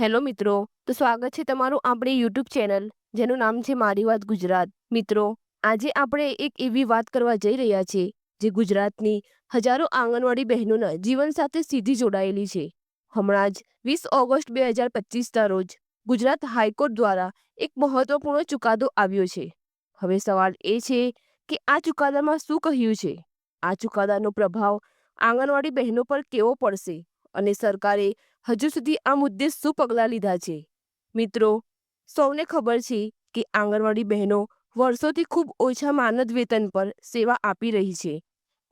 Hello મિત્રો, તો સ્વાગત છે તમારું આપણી યુટ્યુબ ચેનલ, જેનું નામ છે મારી વાત ગુજરાત. મિત્રો, આજે આપણે એક એવી વાત કરવા જઈ રહ્યા છીએ, જે ગુજરાતની હજારો આંગણવાડી બહેનોના જીવન સાથે સીધી જોડાયેલી છે. હમણાં જ વીસ ઓગસ્ટ બે હજાર પચીસના રોજ ગુજરાત હાઈકોર્ટ દ્વારા એક મહત્વપૂર્ણ ચુકાદો આવ્યો છે. હવે સવાલ એ છે કે આ ચુકાદામાં શું કહ્યું છે? આ ચુકાદાનો પ્રભાવ આંગણવાડી બહેનો પર કેવો પડશે? અને સરકારે હજુ સુધી આ મુદ્દે શું પગલાં લીધા છે? મિત્રો, સૌને ખબર છે કે આંગણવાડી બહેનો વર્ષોથી ખૂબ ઓછા માનદ વેતન પર સેવા આપી રહી છે.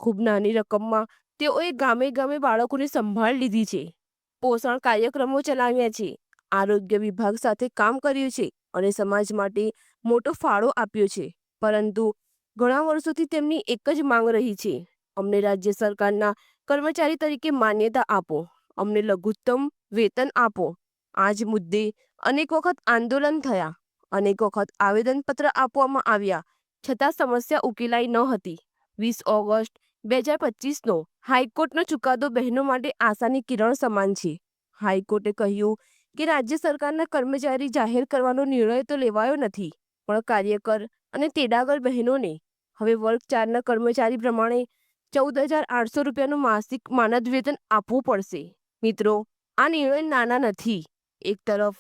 ખૂબ નાની રકમમાં તેઓએ ગામે ગામે બાળકોની સંભાળ લીધી છે. પોષણ કાર્યક્રમો ચલાવ્યા છે. આરોગ્ય વિભાગ સાથે કામ કર્યું છે અને સમાજ માટે મોટો ફાળો આપ્યો છે. પરંતુ ઘણા વર્ષોથી તેમની એક જ માંગ રહી છે. અમને રાજ્ય સરકારના કર્મચારી તરીકે માન્યતા આપો. અમને લઘુત્તમ વેતન આપો. આ જ મુદ્દે અનેક વખત આંદોલન થયા. અનેક વખત આવેદનપત્ર આપવામાં આવ્યા. છતાં સમસ્યા ઉકેલાઈ ન હતી. વીસ ઓગસ્ટ બે હજાર પચીસનો હાઈકોર્ટનો ચુકાદો બહેનો માટે આશાની કિરણ સમાન છે. હાઈકોર્ટે કહ્યું કે રાજ્ય સરકારના કર્મચારી જાહેર કરવાનો નિર્ણય તો લેવાયો નથી, પણ કાર્યકર અને તેડાગર બહેનોને. હવે વર્ગ ચારના કર્મચારી પ્રમાણે ચૌદ હજાર આઠસો રૂપિયાનું માસિક માનદ વેતન આપવું પડશે. મિત્રો, આ નિર્ણય નાના નથી. એક તરફ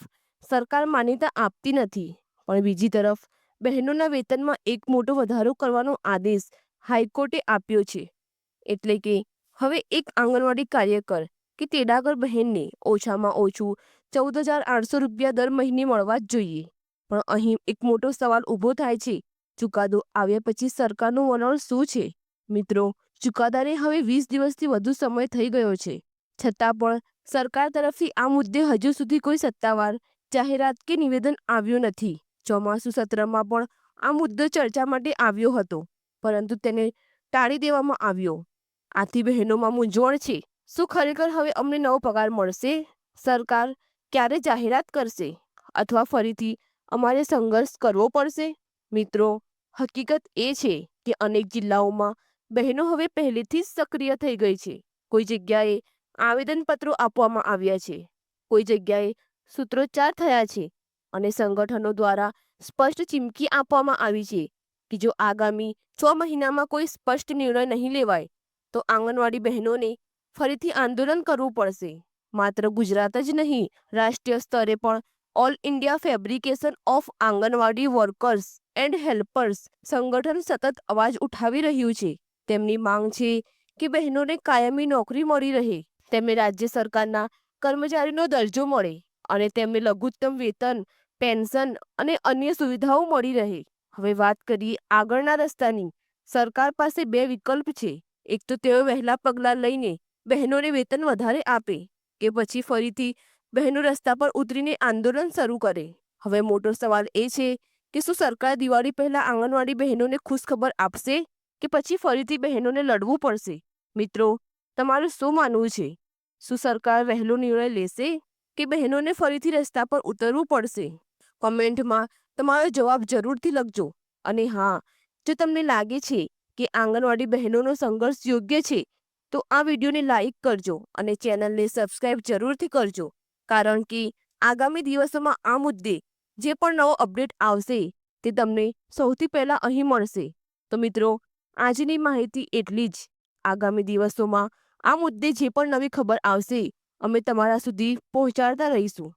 સરકાર માન્યતા આપતી નથી, પણ બીજી તરફ બહેનોના વેતનમાં એક મોટો વધારો કરવાનો આદેશ હાઈકોર્ટે આપ્યો છે. એટલે કે હવે એક આંગણવાડી કાર્યકર કે તેડાગર બહેનને ઓછામાં ઓછું ચૌદ હજાર આઠસો રૂપિયા દર મહિને મળવા જ જોઈએ. પણ અહીં એક મોટો સવાલ ઊભો થાય છે, ચુકાદો આવ્યા પછી સરકારનું વલણ શું છે? મિત્રો, ચુકાદાને હવે વીસ દિવસથી વધુ સમય થઈ ગયો છે. છતાં પણ સરકાર તરફથી આ મુદ્દે હજુ સુધી કોઈ સત્તાવાર જાહેરાત કે નિવેદન આવ્યું નથી. ચોમાસુ સત્રમાં પણ આ મુદ્દો ચર્ચા માટે આવ્યો હતો, પરંતુ તેને ટાળી દેવામાં આવ્યો. આથી બહેનોમાં મૂંઝવણ છે. શું ખરેખર હવે અમને નવો પગાર મળશે? સરકાર ક્યારે જાહેરાત કરશે? અથવા ફરીથી અમારે સંઘર્ષ કરવો પડશે? મિત્રો, હકીકત એ છે કે અનેક જિલ્લાઓમાં બહેનો હવે પહેલેથી જ સક્રિય થઈ ગઈ છે. કોઈ જગ્યાએ આવેદનપત્રો આપવામાં આવ્યા છે. કોઈ જગ્યાએ સૂત્રોચ્ચાર થયા છે અને સંગઠનો દ્વારા સ્પષ્ટ ચીમકી આપવામાં આવી છે કે જો આગામી છ મહિનામાં કોઈ સ્પષ્ટ નિર્ણય નહીં લેવાય, તો આંગણવાડી બહેનોને ફરીથી આંદોલન કરવું પડશે. માત્ર ગુજરાત જ નહીં, રાષ્ટ્રીય સ્તરે પણ all India fabrication of anganwadi workers and helpers સંગઠન સતત અવાજ ઉઠાવી રહ્યું છે. તેમની માંગ છે કે બહેનોને કાયમી નોકરી મળી રહે. તેમને રાજ્ય સરકારના કર્મચારીનો દરજ્જો મળે અને તેમને લઘુત્તમ વેતન, પેન્શન અને અન્ય સુવિધાઓ મળી રહે. હવે વાત કરીએ આગળના રસ્તાની. સરકાર પાસે બે વિકલ્પ છે. એક તો તેઓ વહેલા પગલાં લઈને બહેનોને વેતન વધારે આપે કે પછી ફરીથી બહેનો રસ્તા પર ઉતરીને આંદોલન શરૂ કરે. હવે મોટો સવાલ એ છે કે શું સરકાર દિવાળી પહેલા આંગણવાડી બહેનોને ખુશખબર આપશે કે પછી ફરીથી બહેનોને લડવું પડશે? મિત્રો, તમારું શું માનવું છે? શું સરકાર વહેલો નિર્ણય લેશે કે બહેનોને ફરીથી રસ્તા પર ઉતરવું પડશે? કોમેન્ટમાં તમારો જવાબ જરૂરથી લખજો. અને હા, જો તમને લાગે છે કે આંગણવાડી બહેનોનો સંઘર્ષ યોગ્ય છે, તો આ વિડીયોને લાઈક કરજો અને ચેનલને સબસ્ક્રાઇબ જરૂરથી કરજો. કારણ કે આગામી દિવસોમાં આ મુદ્દે જે પણ નવો અપડેટ આવશે, તે તમને સૌથી પહેલાં અહીં મળશે. તો મિત્રો, આજની માહિતી એટલી જ. આગામી દિવસોમાં આ મુદ્દે જે પણ નવી ખબર આવશે અમે તમારા સુધી પહોંચાડતા રહીશું.